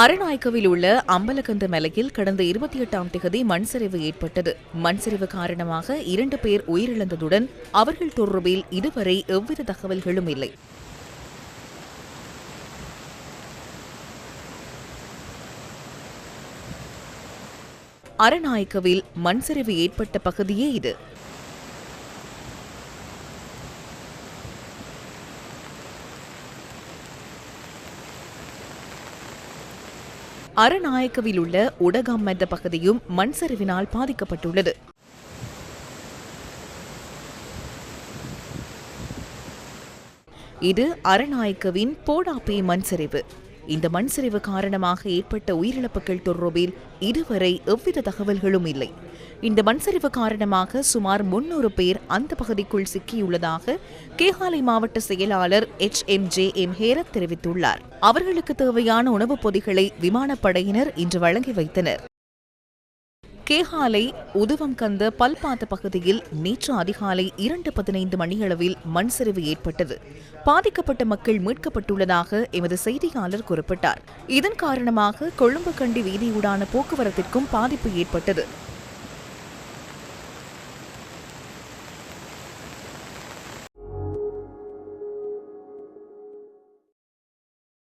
அரநாயக்கவில் உள்ள அம்பலகந்த மலையில் கடந்த இருபத்தி எட்டாம் தேதி மண் சரிவு ஏற்பட்டது. மண் சரிவு காரணமாக இரண்டு பேர் உயிரிழந்ததுடன் அவர்கள் தொடர்பில் இதுவரை எவ்வித தகவல்களும் இல்லை. அரநாயக்கவில் மண் சரிவு ஏற்பட்ட பகுதியே இது. அரநாயக்கவில் உள்ள உடகம் என்ற பகுதியும் மண் சரிவினால் பாதிக்கப்பட்டுள்ளது. இது அரநாயக்கவின் போடாப்பே மண் சரிவு. இந்த மண் சரிவு காரணமாக ஏற்பட்ட உயிரிழப்புகள் தொடர்பில் இதுவரை எவ்வித தகவல்களும் இல்லை. இந்த மண் சரிவு காரணமாக சுமார் முன்னூறு பேர் அந்த பகுதிக்குள் சிக்கியுள்ளதாக கேகாலை மாவட்ட செயலாளர் H M J M Herath தெரிவித்துள்ளார். அவர்களுக்கு தேவையான உணவுப் பொதிகளை விமானப்படையினர் இன்று வழங்கி வைத்தனர். கேகாலை உதுவம் கந்த பல்பாத்த பகுதியில் நேற்று அதிகாலை இரண்டு பதினைந்து மணியளவில் மண் சரிவு ஏற்பட்டது. பாதிக்கப்பட்ட மக்கள் மீட்கப்பட்டுள்ளதாக எமது செய்தியாளர் குறிப்பிட்டார். இதன் காரணமாக கொழும்பு கண்டி வீதியூடான போக்குவரத்திற்கும் பாதிப்பு ஏற்பட்டது.